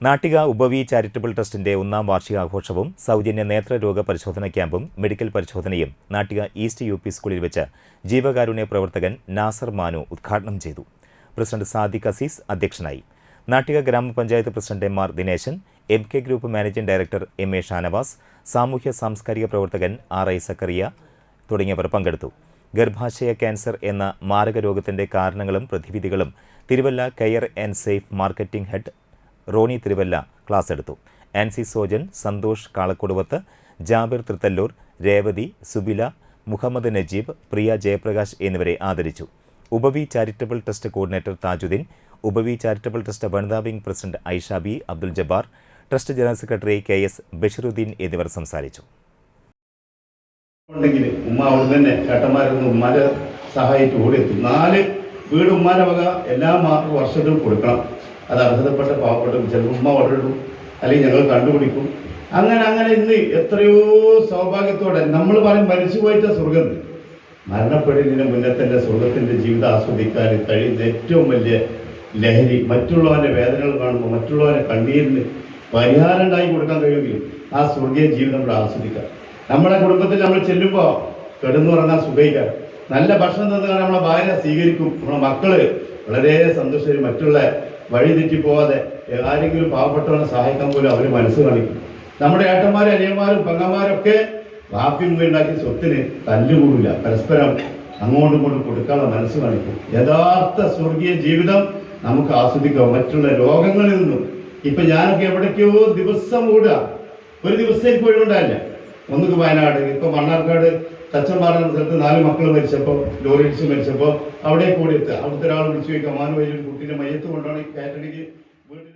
നാട്ടിക ഉപവി charitable ട്രസ്റ്റിന്റെ ഒന്നാം വാർഷികാഘോഷവും സൗജന്യ നേത്രരോഗ പരിശോധന ക്യാമ്പും മെഡിക്കൽ പരിശോധനയും നാട്ടിക ഈസ്റ്റ് യു പി സ്കൂളിൽ വെച്ച് ജീവകാരുണ്യ പ്രവർത്തകൻ നാസർ മാനു ഉദ്ഘാടനം ചെയ്തു. പ്രസിഡന്റ് സാദിഖ് അസീസ് അധ്യക്ഷനായി. നാട്ടിക ഗ്രാമപഞ്ചായത്ത് president M R Dineshan M K group managing director M A Shanavas സാമൂഹ്യ സാംസ്കാരിക പ്രവർത്തകൻ ആർ ഐ സക്കറിയ തുടങ്ങിയവർ പങ്കെടുത്തു. ഗർഭാശയ ക്യാൻസർ എന്ന മാരക രോഗത്തിന്റെ കാരണങ്ങളും പ്രതിവിധികളും Thiruvalla care and safe marketing head Roni Thiruvalla class എടുത്തു. ആൻസി സോജൻ സന്തോഷ് കാളക്കൊടുവത്ത് ജാബിർ തൃത്തല്ലൂർ രേവതി സുബില മുഹമ്മദ് നജീബ് പ്രിയ ജയപ്രകാശ് എന്നിവരെ ആദരിച്ചു. Upavi charitable trust coordinator Thajudheen Upavi charitable trust വനിതാ wing president Aisha B Abdul Jabbar trust general secretary K S Basheerudheen എന്നിവർ സംസാരിച്ചു. ഉമ്മ സഹായിച്ച് ഓടിയെത്തും നാല് വീട് ഉമ്മാരെ വക എല്ലാ വർഷത്തിലും കൊടുക്കണം. അത് അർഹതപ്പെട്ട പാവപ്പെട്ട ചിലപ്പോൾ ഉമ്മ വളരും അല്ലെങ്കിൽ ഞങ്ങൾ കണ്ടുപിടിക്കും. അങ്ങനെ അങ്ങനെ ഇന്ന് എത്രയോ സൗഭാഗ്യത്തോടെ നമ്മൾ പറയും മരിച്ചു പോയിട്ട സ്വർഗം. മരണപ്പെടുന്നതിന് മുന്നേ തന്നെ സ്വർഗത്തിന്റെ ജീവിതം ആസ്വദിക്കാൻ കഴിയുന്ന ഏറ്റവും വലിയ ലഹരി. മറ്റുള്ളവന്റെ വേദനകൾ കാണുമ്പോൾ മറ്റുള്ളവന്റെ കണ്ണീരിന് പരിഹാരം ഉണ്ടായി കൊടുക്കാൻ കഴിയുമെങ്കിൽ ആ സ്വർഗീയ ജീവിതം നമ്മൾ ആസ്വദിക്കാം. നമ്മുടെ കുടുംബത്തിൽ നമ്മൾ ചെല്ലുമ്പോൾ കിടന്നുറങ്ങാൻ സുഖിക്കാം നല്ല ഭക്ഷണം തന്നെ നമ്മളെ ഭാര്യ സ്വീകരിക്കും. നമ്മളെ മക്കൾ വളരെ സന്തോഷം മറ്റുള്ള വഴി തെറ്റി പോവാതെ ആരെങ്കിലും പാവപ്പെട്ടവനെ സഹായിക്കാൻ പോലും അവർ മനസ്സ് കാണിക്കും. നമ്മുടെ ഏട്ടന്മാരും അനിയന്മാരും പെങ്ങന്മാരൊക്കെ ബാക്കി ഉണ്ടാക്കിയ സ്വത്തിന് തല്ലുകൂടില്ല പരസ്പരം അങ്ങോട്ടും ഇങ്ങോട്ടും കൊടുക്കാനുള്ള മനസ്സ് കാണിക്കും. യഥാർത്ഥ സ്വർഗീയ ജീവിതം നമുക്ക് ആസ്വദിക്കാം. മറ്റുള്ള രോഗങ്ങളിൽ നിന്നും. ഇപ്പൊ ഞാനൊക്കെ എവിടേക്കോ ദിവസം ഓടുക. ഒരു ദിവസത്തേക്ക് എനിക്ക് ഒഴിവുണ്ടായില്ല ഒന്നുക്ക് വയനാട് ഇപ്പൊ മണ്ണാർക്കാട് തച്ചമ്പാറ സ്ഥലത്ത് നാല് മക്കൾ മരിച്ചപ്പോൾ ലോറിയൻസ് മരിച്ചപ്പോൾ അവിടെ കൂടി എത്തുക. അവിടുത്തെ ഒരാൾ വിളിച്ചു ചോദിക്കുക മാനുവയിൽ കുട്ടീന്റെ മയ്യത്ത് കൊണ്ടാണ് കാറ്റടിക്ക്